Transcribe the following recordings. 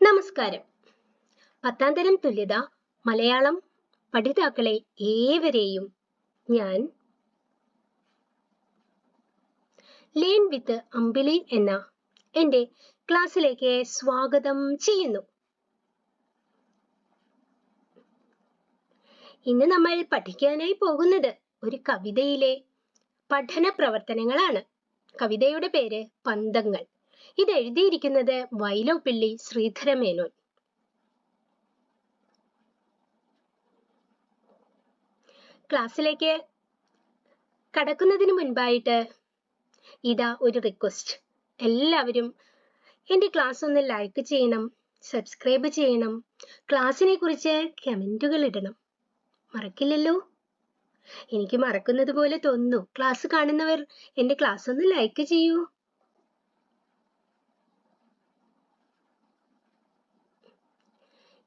നമസ്കാരം. പത്താം തരം തുല്യത മലയാളം പഠിതാക്കളെ ഏവരെയും ഞാൻ ലേൺ വിത്ത് അമ്പിളി എന്ന എന്റെ ക്ലാസ്സിലേക്ക് സ്വാഗതം ചെയ്യുന്നു. ഇന്ന് നമ്മൾ പഠിക്കാനായി പോകുന്നത് ഒരു കവിതയിലെ പഠന പ്രവർത്തനങ്ങളാണ്. കവിതയുടെ പേര് പന്തങ്ങൾ. ഇത് എഴുതിയിരിക്കുന്നത് വൈലോപ്പിള്ളി ശ്രീധരമേനോൻ. ക്ലാസ്സിലേക്ക് കടക്കുന്നതിന് മുൻപായിട്ട് ഇതാ ഒരു റിക്വസ്റ്റ് എല്ലാവരും എന്റെ ക്ലാസ് ഒന്ന് ലൈക്ക് ചെയ്യണം സബ്സ്ക്രൈബ് ചെയ്യണം ക്ലാസ്സിനെ കുറിച്ച് കമന്റുകൾ ഇടണം. മറക്കില്ലല്ലോ? എനിക്ക് മറക്കുന്നത് പോലെ തോന്നുന്നു. ക്ലാസ് കാണുന്നവർ എന്റെ ക്ലാസ് ഒന്ന് ലൈക്ക് ചെയ്യൂ.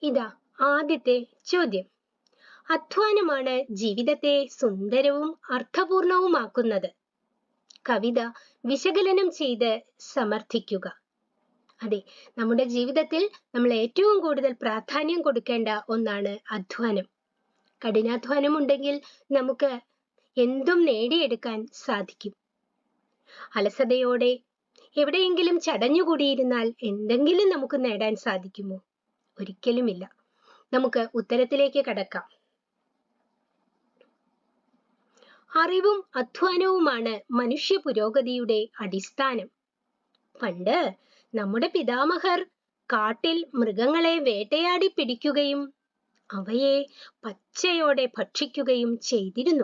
ഇതാ ആദ്യത്തെ ചോദ്യം. അധ്വാനമാണ് ജീവിതത്തെ സുന്ദരവും അർത്ഥപൂർണവുമാക്കുന്നത്. കവിത വിശകലനം ചെയ്ത് സമർത്ഥിക്കുക. അതെ നമ്മുടെ ജീവിതത്തിൽ നമ്മൾ ഏറ്റവും കൂടുതൽ പ്രാധാന്യം കൊടുക്കേണ്ട ഒന്നാണ് അധ്വാനം. കഠിനാധ്വാനം ഉണ്ടെങ്കിൽ നമുക്ക് എന്തും നേടിയെടുക്കാൻ സാധിക്കും. അലസതയോടെ എവിടെയെങ്കിലും ചടഞ്ഞുകൂടിയിരുന്നാൽ എന്തെങ്കിലും നമുക്ക് നേടാൻ സാധിക്കുമോ? ഒരിക്കലുമില്ല. നമുക്ക് ഉത്തരത്തിലേക്ക് കടക്കാം. അറിവും അധ്വാനവുമാണ് മനുഷ്യ പുരോഗതിയുടെ അടിസ്ഥാനം. പണ്ട് നമ്മുടെ പിതാമഹർ കാട്ടിൽ മൃഗങ്ങളെ വേട്ടയാടി പിടിക്കുകയും അവയെ പച്ചയോടെ ഭക്ഷിക്കുകയും ചെയ്തിരുന്നു.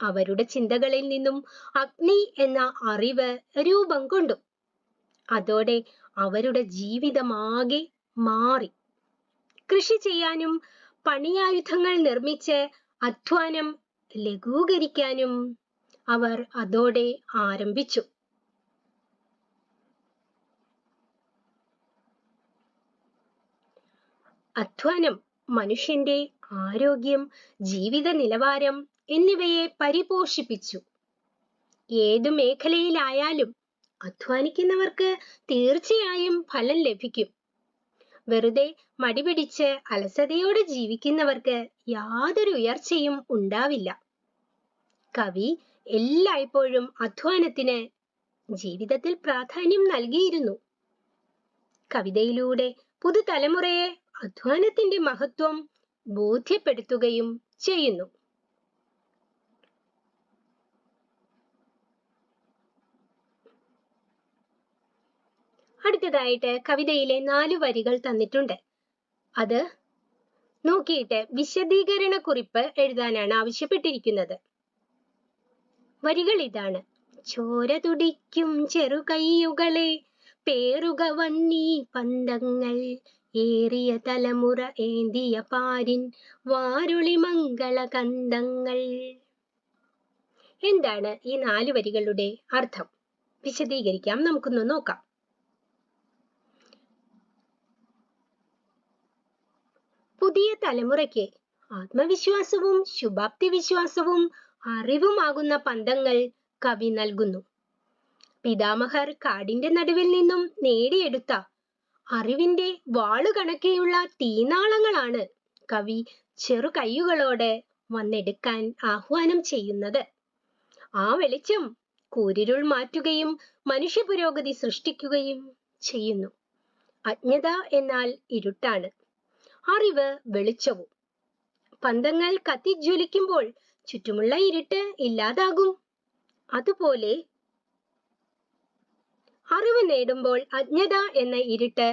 അവരുടെ ചിന്തകളിൽ നിന്നും അഗ്നി എന്ന അറിവ് രൂപം കൊണ്ടു. അതോടെ അവരുടെ ജീവിതമാകെ മാറി. കൃഷി ചെയ്യാനും പണിയായുധങ്ങൾ നിർമ്മിച്ച് അധ്വാനം ലഘൂകരിക്കാനും അവർ അതോടെ ആരംഭിച്ചു. അധ്വാനം മനുഷ്യന്റെ ആരോഗ്യം ജീവിത നിലവാരം എന്നിവയെ പരിപോഷിപ്പിച്ചു. ഏതു മേഖലയിലായാലും അധ്വാനിക്കുന്നവർക്ക് തീർച്ചയായും ഫലം ലഭിക്കും. വെറുതെ മടിപിടിച്ച് അലസതയോടെ ജീവിക്കുന്നവർക്ക് യാതൊരു ഉയർച്ചയും ഉണ്ടാവില്ല. കവി എല്ലായ്പ്പോഴും അധ്വാനത്തിന് ജീവിതത്തിൽ പ്രാധാന്യം നൽകിയിരുന്നു. കവിതയിലൂടെ പുതുതലമുറയെ അധ്വാനത്തിന്റെ മഹത്വം ബോധ്യപ്പെടുത്തുകയും ചെയ്യുന്നു. അടുത്തതായിട്ട് കവിതയിലെ നാല് വരികൾ തന്നിട്ടുണ്ട്. അത് നോക്കിയിട്ട് വിശദീകരണ കുറിപ്പ് എഴുതാനാണ് ആവശ്യപ്പെട്ടിരിക്കുന്നത്. വരികൾ ഇതാണ്. ചോര തുടിക്കും ചെറുകൈയുകളെ പേറുക വന്നീ പന്തങ്ങൾ. ഏറിയ തലമുറ ഏന്തിയ പാരിൻ വാരുളി മംഗള കന്തങ്ങൾ എന്താണ് ഈ നാല് വരികളുടെ അർത്ഥം? വിശദീകരിക്കാം. നമുക്കൊന്ന് നോക്കാം. പുതിയ തലമുറയ്ക്ക് ആത്മവിശ്വാസവും ശുഭാപ്തി വിശ്വാസവും അറിവുമാകുന്ന പന്തങ്ങൾ കവി നൽകുന്നു. പിതാമഹർ കാടിന്റെ നടുവിൽ നിന്നും നേടിയെടുത്ത അറിവിന്റെ വാളുകണക്കെയുള്ള തീനാളങ്ങളാണ് കവി ചെറു കൈയുകളോടെ വന്നെടുക്കാൻ ആഹ്വാനം ചെയ്യുന്നത്. ആ വെളിച്ചം കൂരിരുൾ മാറ്റുകയും മനുഷ്യ പുരോഗതി സൃഷ്ടിക്കുകയും ചെയ്യുന്നു. അജ്ഞത എന്നാൽ ഇരുട്ടാണ്. അറിവ് വെളിച്ചവും. പന്തങ്ങൾ കത്തിജ്വലിക്കുമ്പോൾ ചുറ്റുമുള്ള ഇരുട്ട് ഇല്ലാതാകും. അതുപോലെ അറിവ് നേടുമ്പോൾ അജ്ഞത എന്ന ഇരുട്ട്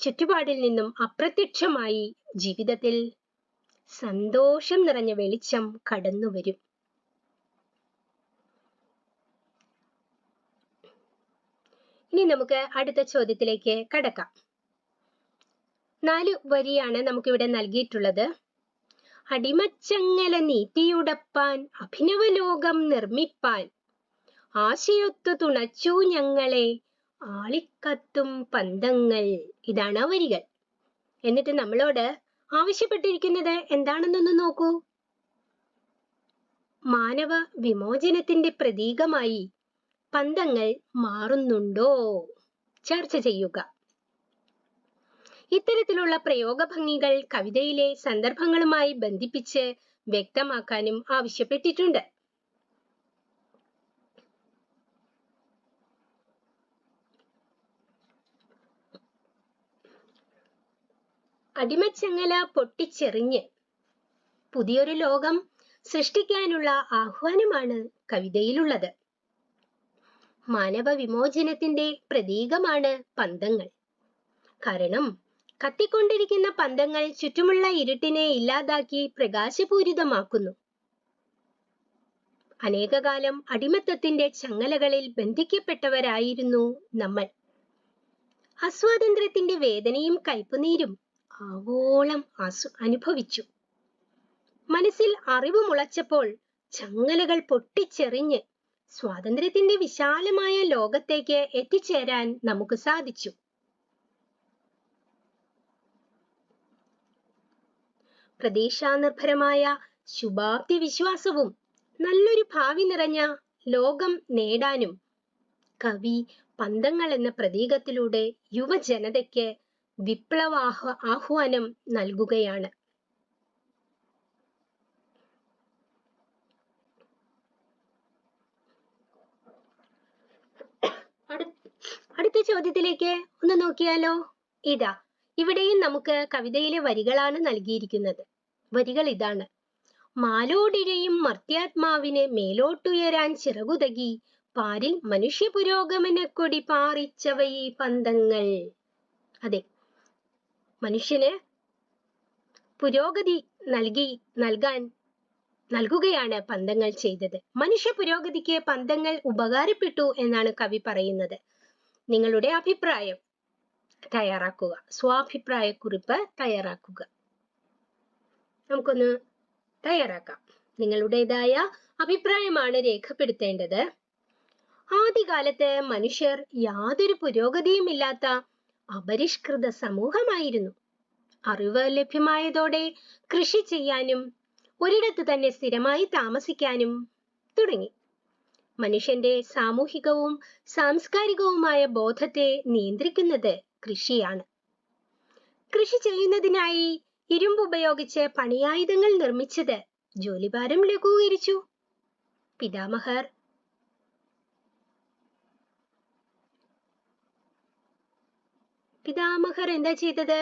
ചുറ്റുപാടിൽ നിന്നും അപ്രത്യക്ഷമായി ജീവിതത്തിൽ സന്തോഷം നിറഞ്ഞ വെളിച്ചം കടന്നു വരും ഇനി നമുക്ക് അടുത്ത ചോദ്യത്തിലേക്ക് കടക്കാം. നാല് വരിയാണ് നമുക്കിവിടെ നൽകിയിട്ടുള്ളത്. അടിമച്ചങ്ങല നീട്ടിയുടപ്പാൻ അഭിനവ ലോകം നിർമ്മിപ്പാൻ. ആശയൊത്തു തുണച്ചു ഞങ്ങളെ ആളിക്കത്തും പന്തങ്ങൾ. ഇതാണ് വരികൾ. എന്നിട്ട് നമ്മളോട് ആവശ്യപ്പെട്ടിരിക്കുന്നത് എന്താണെന്നൊന്ന് നോക്കൂ. മാനവ വിമോചനത്തിന്റെ പ്രതീകമായി പന്തങ്ങൾ മാറുന്നുണ്ടോ? ചർച്ച ചെയ്യുക. ഇത്തരത്തിലുള്ള പ്രയോഗഭംഗികൾ കവിതയിലെ സന്ദർഭങ്ങളുമായി ബന്ധിപ്പിച്ച് വ്യക്തമാക്കാനും ആവശ്യപ്പെട്ടിട്ടുണ്ട്. അടിമച്ചങ്ങല പൊട്ടിച്ചെറിഞ്ഞ് പുതിയൊരു ലോകം സൃഷ്ടിക്കാനുള്ള ആഹ്വാനമാണ് കവിതയിലുള്ളത്. മാനവ വിമോചനത്തിന്റെ പ്രതീകമാണ് പന്തങ്ങൾ. കാരണം കത്തിക്കൊണ്ടിരിക്കുന്ന പന്തങ്ങൾ ചുറ്റുമുള്ള ഇരുട്ടിനെ ഇല്ലാതാക്കി പ്രകാശപൂരിതമാക്കുന്നു. അനേകകാലം അടിമത്തത്തിന്റെ ചങ്ങലകളിൽ ബന്ധിക്കപ്പെട്ടവരായിരുന്നു നമ്മൾ. അസ്വാതന്ത്ര്യത്തിന്റെ വേദനയും കയ്പുനീരും ആവോളം അനുഭവിച്ചു. മനസ്സിൽ അറിവ് മുളച്ചപ്പോൾ ചങ്ങലകൾ പൊട്ടിച്ചെറിഞ്ഞ് സ്വാതന്ത്ര്യത്തിന്റെ വിശാലമായ ലോകത്തേക്ക് എത്തിച്ചേരാൻ നമുക്ക് സാധിച്ചു. പ്രതീക്ഷാനിർഭരമായ ശുഭാപ്തി വിശ്വാസവും നല്ലൊരു ഭാവി നിറഞ്ഞ ലോകം നേടാനും കവി പന്തങ്ങൾ എന്ന പ്രതീകത്തിലൂടെ യുവജനതയ്ക്ക് വിപ്ലവാഹ ആഹ്വാനം നൽകുകയാണ്. അടു- അടുത്ത ചോദ്യത്തിലേക്ക് ഒന്ന് നോക്കിയാലോ? ഇതാ ഇവിടെയും നമുക്ക് കവിതയിലെ വരികളാണ് നൽകിയിരിക്കുന്നത്. വരികൾ ഇതാണ്. മാലോടിഴയും മർത്യാത്മാവിനെ മേലോട്ടുയരാൻ ചിറകുതകി പാരിൽ മനുഷ്യ പുരോഗമന കൊടി പാറിച്ചവയെ പന്തങ്ങൾ. അതെ മനുഷ്യന് പുരോഗതി നൽകി നൽകാൻ നൽകുകയാണ് പന്തങ്ങൾ ചെയ്തത്. മനുഷ്യ പുരോഗതിക്ക് പന്തങ്ങൾ ഉപകാരപ്പെട്ടു എന്നാണ് കവി പറയുന്നത്. നിങ്ങളുടെ അഭിപ്രായം തയ്യാറാക്കുക. സ്വാഭിപ്രായ കുറിപ്പ് തയ്യാറാക്കുക. നമുക്കൊന്ന് തയ്യാറാക്കാം. നിങ്ങളുടേതായ അഭിപ്രായമാണ് രേഖപ്പെടുത്തേണ്ടത്. ആദ്യകാലത്ത് മനുഷ്യർ യാതൊരു പുരോഗതിയും ഇല്ലാത്ത അപരിഷ്കൃത സമൂഹമായിരുന്നു. അറിവ് ലഭ്യമായതോടെ കൃഷി ചെയ്യാനും ഒരിടത്ത് തന്നെ സ്ഥിരമായി താമസിക്കാനും തുടങ്ങി. മനുഷ്യന്റെ സാമൂഹികവും സാംസ്കാരികവുമായ ബോധത്തെ നിയന്ത്രിക്കുന്നത് കൃഷിയാണ്. കൃഷി ചെയ്യുന്നതിനായി ഇരുമ്പ് ഉപയോഗിച്ച് പണിയായുധങ്ങൾ നിർമ്മിച്ചത് ജോലിഭാരം ലഘൂകരിച്ചു. പിതാമഹർ. പിതാമഹർ എന്താ ചെയ്തത്?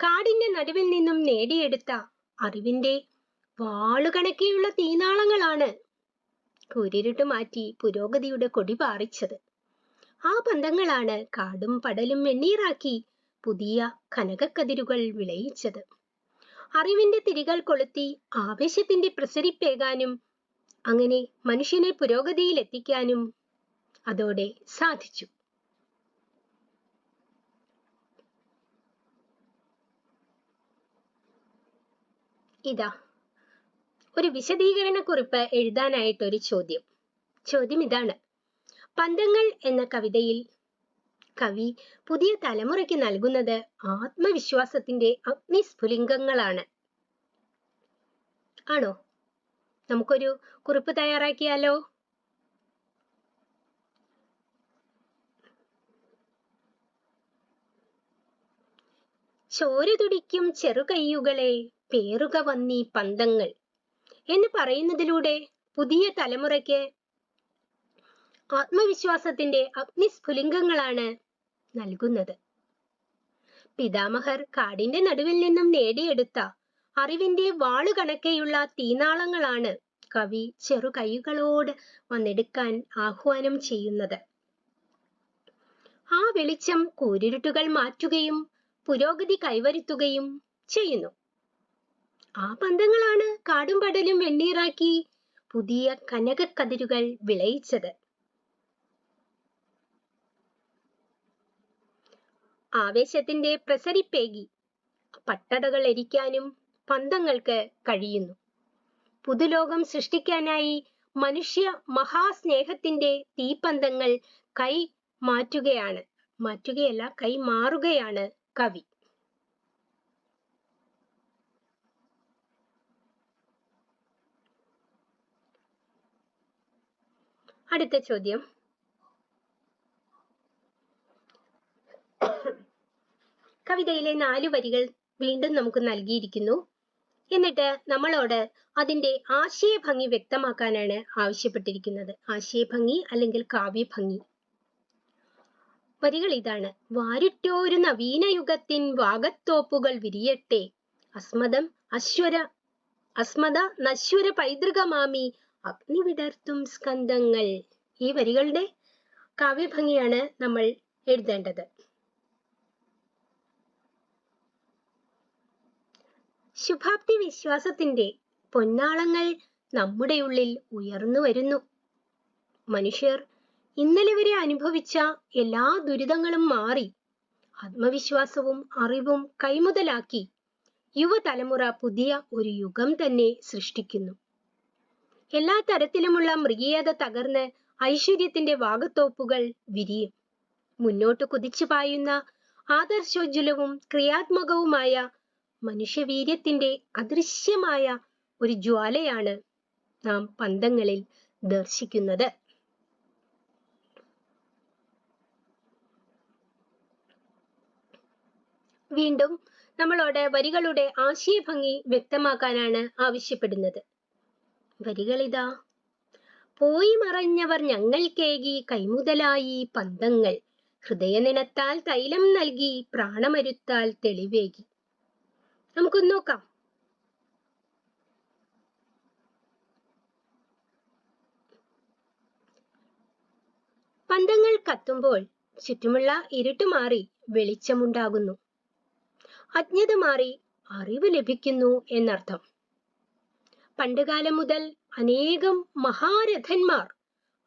കാടിന്റെ നടുവിൽ നിന്നും നേടിയെടുത്ത അറിവിന്റെ വാളുകണക്കെയുള്ള തീനാളങ്ങളാണ് കുരിരുട്ട് മാറ്റി പുരോഗതിയുടെ കൊടി പാറിച്ചത്. ആ പന്തങ്ങളാണ് കാടും പടലും വെണ്ണീറാക്കി പുതിയ കനകക്കതിരുകൾ വിളയിച്ചത്. അറിവിന്റെ തിരികൾ കൊളുത്തി ആവേശത്തിന്റെ പ്രസരിപ്പേകാനും അങ്ങനെ മനുഷ്യനെ പുരോഗതിയിൽ എത്തിക്കാനും അതോടെ സാധിച്ചു. ഇതാ ഒരു വിശദീകരണ കുറിപ്പ് എഴുതാനായിട്ട് ഒരു ചോദ്യം. ചോദ്യം ഇതാണ്. പന്തങ്ങൾ എന്ന കവിതയിൽ കവി പുതിയ തലമുറയ്ക്ക് നൽകുന്നത് ആത്മവിശ്വാസത്തിന്റെ അഗ്നിസ്ഫുലിംഗങ്ങളാണ്. ആണോ? നമുക്കൊരു കുറിപ്പ് തയ്യാറാക്കിയാലോ? ചോര തുടിക്കും ചെറുകയ്യുകളെ പേറുക വന്നീ പന്തങ്ങൾ. എന്ന് പറയുന്നതിലൂടെ പുതിയ തലമുറയ്ക്ക് ആത്മവിശ്വാസത്തിന്റെ അഗ്നിസ്ഫുലിംഗങ്ങളാണ് നൽകുന്നത്. പിതാമഹർ കാടിന്റെ നടുവിൽ നിന്നും നേടിയെടുത്ത അറിവിന്റെ വാളുകണക്കെയുള്ള തീനാളങ്ങളാണ് കവി ചെറുകൈകളോട് വന്നെടുക്കാൻ ആഹ്വാനം ചെയ്യുന്നത്. ആ വെളിച്ചം കൂരിരുട്ടുകൾ മാറ്റുകയും പുരോഗതി കൈവരുത്തുകയും ചെയ്യുന്നു. ആ പന്തങ്ങളാണ് കാടും പടലും വെണ്ണീറാക്കി പുതിയ കനകക്കതിരുകൾ വിളയിച്ചത്. ആവേശത്തിന്റെ പ്രസരിപ്പേകി പട്ടടകൾ എരിക്കാനും പന്തങ്ങൾക്ക് കഴിയുന്നു. പുതുലോകം സൃഷ്ടിക്കാനായി മനുഷ്യ മഹാസ്നേഹത്തിന്റെ തീപ്പന്തങ്ങൾ കൈ മാറ്റുകയാണ്. മാറ്റുകയല്ല കൈ മാറുകയാണ് കവി. അടുത്ത ചോദ്യം. കവിതയിലെ നാല് വരികൾ വീണ്ടും നമുക്ക് നൽകിയിരിക്കുന്നു. എന്നിട്ട് നമ്മളോട് അതിന്റെ ആശയഭംഗി വ്യക്തമാക്കാനാണ് ആവശ്യപ്പെട്ടിരിക്കുന്നത്. ആശയഭംഗി അല്ലെങ്കിൽ കാവ്യഭംഗി. വരികൾ ഇതാണ്. വാരുറ്റോരു നവീന യുഗത്തിൻ വാഗത്തോപ്പുകൾ വിരിയട്ടെ. അസ്മദം അശ്വര അസ്മദ നശ്വര പൈതൃകമാമി. അഗ്നി വിടർത്തും സ്കന്ധങ്ങൾ. ഈ വരികളുടെ കാവ്യഭംഗിയാണ് നമ്മൾ എഴുതേണ്ടത്. ശുഭാപ്തി വിശ്വാസത്തിന്റെ പൊന്നാളങ്ങൾ നമ്മുടെ ഉള്ളിൽ ഉയർന്നു വരുന്നു. മനുഷ്യർ ഇന്നലെ വരെ അനുഭവിച്ച എല്ലാ ദുരിതങ്ങളും മാറി ആത്മവിശ്വാസവും അറിവും കൈമുതലാക്കി യുവതലമുറ പുതിയ ഒരു യുഗം തന്നെ സൃഷ്ടിക്കുന്നു. എല്ലാ തരത്തിലുമുള്ള മൃഗീയത തകർന്ന് ഐശ്വര്യത്തിന്റെ വാകത്തോപ്പുകൾ വിരിയും. മുന്നോട്ട് കുതിച്ചു പായുന്ന ആദർശോജ്വലവും ക്രിയാത്മകവുമായ മനുഷ്യവീര്യത്തിന്റെ അദൃശ്യമായ ഒരു ജ്വാലയാണ് നാം പന്തങ്ങളിൽ ദർശിക്കുന്നത്. വീണ്ടും നമ്മളോട് വരികളുടെ ആശയഭംഗി വ്യക്തമാക്കാനാണ് ആവശ്യപ്പെടുന്നത്. വരികളിതാ പോയി മറഞ്ഞവർ ഞങ്ങൾക്കേകി കൈമുതലായി പന്തങ്ങൾ. ഹൃദയനിനത്താൽ തൈലം നൽകി പ്രാണമരുത്താൽ തെളിവേകി. നമുക്കൊന്ന് നോക്കാം. പന്തങ്ങൾ കത്തുമ്പോൾ ചുറ്റുമുള്ള ഇരുട്ട് മാറി വെളിച്ചമുണ്ടാകുന്നു. അജ്ഞത മാറി അറിവ് ലഭിക്കുന്നു എന്നർത്ഥം. പണ്ടുകാലം മുതൽ അനേകം മഹാരഥന്മാർ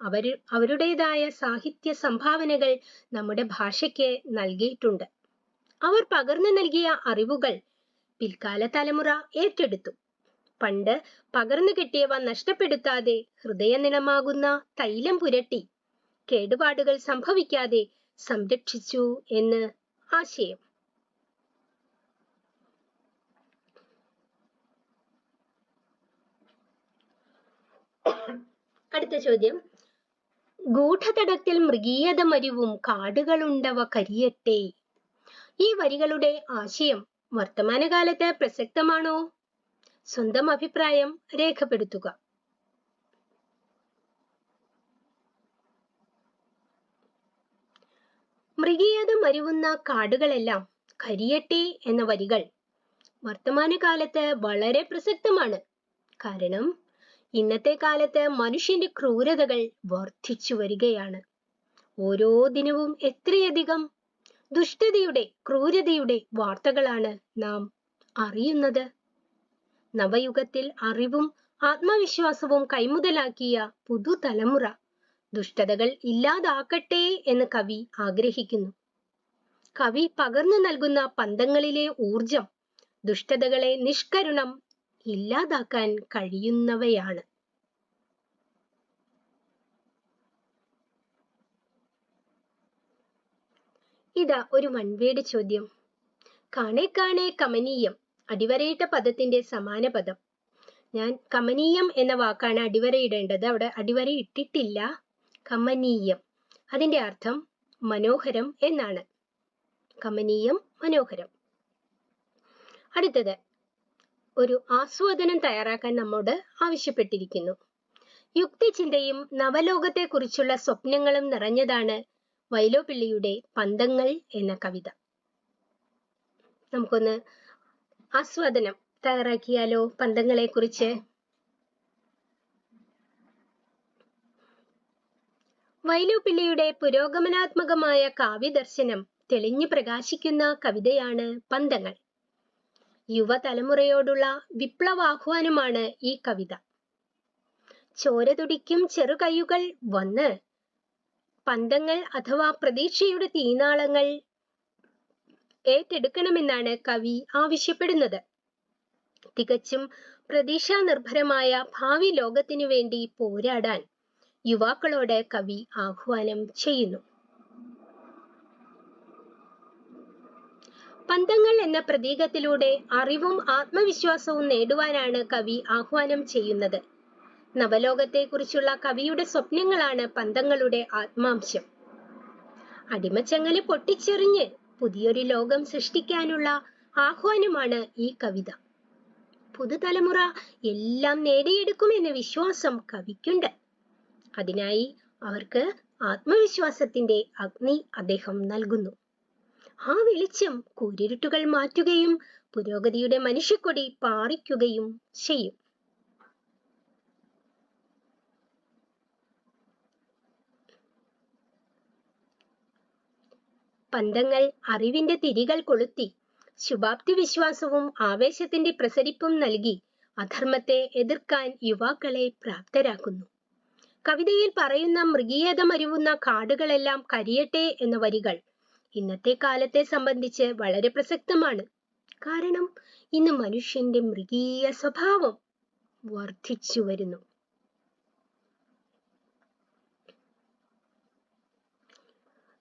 അവർ അവരുടേതായ സാഹിത്യ സംഭാവനകൾ നമ്മുടെ ഭാഷയ്ക്ക് നൽകിയിട്ടുണ്ട്. അവർ പകർന്നു നൽകിയ അറിവുകൾ പിൽക്കാല തലമുറ ഏറ്റെടുത്തു. പണ്ട് പകർന്നു കിട്ടിയവ നഷ്ടപ്പെടുത്താതെ ഹൃദയനിണമാകുന്ന തൈലം പുരട്ടി കേടുപാടുകൾ സംഭവിക്കാതെ സംരക്ഷിച്ചു എന്ന് ആശയം. അടുത്ത ചോദ്യം. ഗൂഢതടത്തിൽ മൃഗീയത മരുവും കാടുകളുണ്ടവ കരിയട്ടെ. ഈ വരികളുടെ ആശയം വർത്തമാനകാലത്ത് പ്രസക്തമാണോ? സ്വന്തം അഭിപ്രായം രേഖപ്പെടുത്തുക. മൃഗീയത മരുവുന്ന കാടുകളെല്ലാം കരിയട്ടെ എന്ന വരികൾ വർത്തമാനകാലത്ത് വളരെ പ്രസക്തമാണ്. കാരണം ഇന്നത്തെ കാലത്ത് മനുഷ്യന്റെ ക്രൂരതകൾ വർദ്ധിച്ചു വരികയാണ്. ഓരോ ദിനവും എത്രയധികം ദുഷ്ടതയുടെ ക്രൂരതയുടെ വാർത്തകളാണ് നാം അറിയുന്നത്. നവയുഗത്തിൽ അറിവും ആത്മവിശ്വാസവും കൈമുതലാക്കിയ പുതുതലമുറ ദുഷ്ടതകൾ ഇല്ലാതാക്കട്ടെ എന്ന് കവി ആഗ്രഹിക്കുന്നു. കവി പകർന്നു നൽകുന്ന പന്തങ്ങളിലെ ഊർജം ദുഷ്ടതകളെ നിഷ്കരുണം ഇല്ലാതാക്കാൻ കഴിയുന്നവയാണ്. ഇതാ ഒരു മൺവേട് ചോദ്യം. കാണേ കാണേ കമനീയം അടിവരയിട്ട പദത്തിന്റെ സമാന പദം. ഞാൻ കമനീയം എന്ന വാക്കാണ് അടിവരയിടേണ്ടത്. അവിടെ അടിവര ഇട്ടിട്ടില്ല. കമനീയം. അതിന്റെ അർത്ഥം മനോഹരം എന്നാണ്. കമനീയം മനോഹരം. അടുത്തത്. ഒരു ആസ്വാദനം തയ്യാറാക്കാൻ നമ്മോട് ആവശ്യപ്പെട്ടിരിക്കുന്നു. യുക്തിചിന്തയും നവലോകത്തെക്കുറിച്ചുള്ള സ്വപ്നങ്ങളും നിറഞ്ഞതാണ് വൈലോപ്പിള്ളിയുടെ പന്തങ്ങൾ എന്ന കവിത. നമുക്കൊന്ന് ആസ്വാദനം തയ്യാറാക്കിയാലോ പന്തങ്ങളെ കുറിച്ച് വൈലോപിള്ളിയുടെ പുരോഗമനാത്മകമായ കാവ്യദർശനം തെളിഞ്ഞു പ്രകാശിക്കുന്ന കവിതയാണ് പന്തങ്ങൾ. യുവതലമുറയോടുള്ള വിപ്ലവാഹ്വാനമാണ് ഈ കവിത. ചോര തുടിക്കും ചെറുകൈയുകൾ വന്ന് പന്തങ്ങൾ അഥവാ പ്രതീക്ഷയുടെ തീനാളങ്ങൾ ഏറ്റെടുക്കണമെന്നാണ് കവി ആവശ്യപ്പെടുന്നത്. തികച്ചും പ്രതീക്ഷാനിർഭരമായ ഭാവി ലോകത്തിനു വേണ്ടി പോരാടാൻ യുവാക്കളോട് കവി ആഹ്വാനം ചെയ്യുന്നു. പന്തങ്ങൾ എന്ന പ്രതീകത്തിലൂടെ അറിവും ആത്മവിശ്വാസവും നേടുവാനാണ് കവി ആഹ്വാനം ചെയ്യുന്നത്. നവലോകത്തെക്കുറിച്ചുള്ള കവിയുടെ സ്വപ്നങ്ങളാണ് പന്തങ്ങളുടെ ആത്മാംശം. അടിമച്ചങ്ങൽ പൊട്ടിച്ചെറിഞ്ഞ് പുതിയൊരു ലോകം സൃഷ്ടിക്കാനുള്ള ആഹ്വാനമാണ് ഈ കവിത. പുതുതലമുറ എല്ലാം നേടിയെടുക്കുമെന്ന വിശ്വാസം കവിക്കുണ്ട്. അതിനായി അവർക്ക് ആത്മവിശ്വാസത്തിന്റെ അഗ്നി അദ്ദേഹം നൽകുന്നു. ആ വെളിച്ചം കൂരിരുട്ടുകൾ മാറ്റുകയും പുരോഗതിയുടെ മനുഷ്യക്കൊടി പാറിക്കുകയും ചെയ്യും. പന്തങ്ങൾ അറിവിന്റെ തിരികൾ കൊളുത്തി. ശുഭാപ്തി വിശ്വാസവും ആവേശത്തിന്റെ പ്രസരിപ്പും നൽകി അധർമ്മത്തെ എതിർക്കാൻ യുവാക്കളെ പ്രാപ്തരാക്കുന്നു. കവിതയിൽ പറയുന്ന മൃഗീയത മരുവുന്ന കാടുകളെല്ലാം കരിയട്ടെ എന്ന വരികൾ ഇന്നത്തെ കാലത്തെ സംബന്ധിച്ച് വളരെ പ്രസക്തമാണ്. കാരണം ഇന്ന് മനുഷ്യന്റെ മൃഗീയ സ്വഭാവം വർദ്ധിച്ചു വരുന്നു.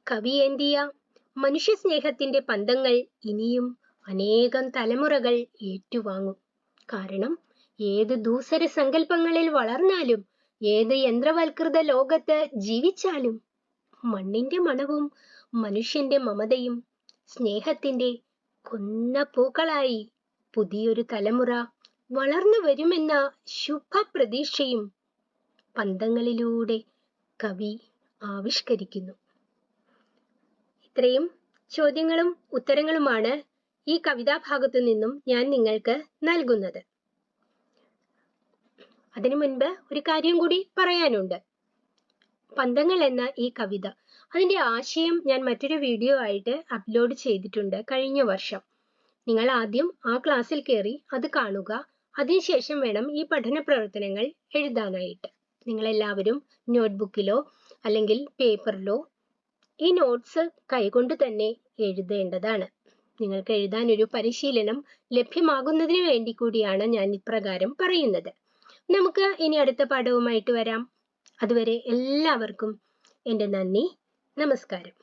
കവി ഏന്തിയ മനുഷ്യ സ്നേഹത്തിന്റെ പന്തങ്ങൾ ഇനിയും അനേകം തലമുറകൾ ഏറ്റുവാങ്ങും. കാരണം ഏത് ദൂസര സങ്കല്പങ്ങളിൽ വളർന്നാലും ഏത് യന്ത്രവൽകൃത ലോകത്ത് ജീവിച്ചാലും മണ്ണിന്റെ മണവും മനുഷ്യന്റെ മമതയും സ്നേഹത്തിന്റെ കൊന്ന പൂക്കളായി പുതിയൊരു തലമുറ വളർന്നു വരുമെന്ന ശുഭപ്രതീക്ഷയും പന്തങ്ങളിലൂടെ കവി ആവിഷ്കരിക്കുന്നു. ഇത്രയും ചോദ്യങ്ങളും ഉത്തരങ്ങളുമാണ് ഈ കവിതാഭാഗത്തു നിന്നും ഞാൻ നിങ്ങൾക്ക് നൽകുന്നത്. അതിനു മുൻപ് ഒരു കാര്യം കൂടി പറയാനുണ്ട്. പന്തങ്ങൾ എന്ന ഈ കവിത അതിന്റെ ആശയം ഞാൻ മറ്റൊരു വീഡിയോ ആയിട്ട് അപ്ലോഡ് ചെയ്തിട്ടുണ്ട് കഴിഞ്ഞ വർഷം. നിങ്ങൾ ആദ്യം ആ ക്ലാസ്സിൽ കയറി അത് കാണുക. അതിനുശേഷം വേണം ഈ പഠന പ്രവർത്തനങ്ങൾ എഴുതാനായിട്ട്. നിങ്ങൾ എല്ലാവരും നോട്ട്ബുക്കിലോ അല്ലെങ്കിൽ പേപ്പറിലോ ഈ നോട്ട്സ് കൈകൊണ്ട് തന്നെ എഴുതേണ്ടതാണ്. നിങ്ങൾക്ക് എഴുതാൻ ഒരു പരിശീലനം ലഭ്യമാകുന്നതിന് വേണ്ടി കൂടിയാണ് ഞാൻ ഇപ്രകാരം പറയുന്നത്. നമുക്ക് ഇനി അടുത്ത പാഠവുമായിട്ട് വരാം. അതുവരെ എല്ലാവർക്കും എന്റെ നന്ദി നമസ്കാരം.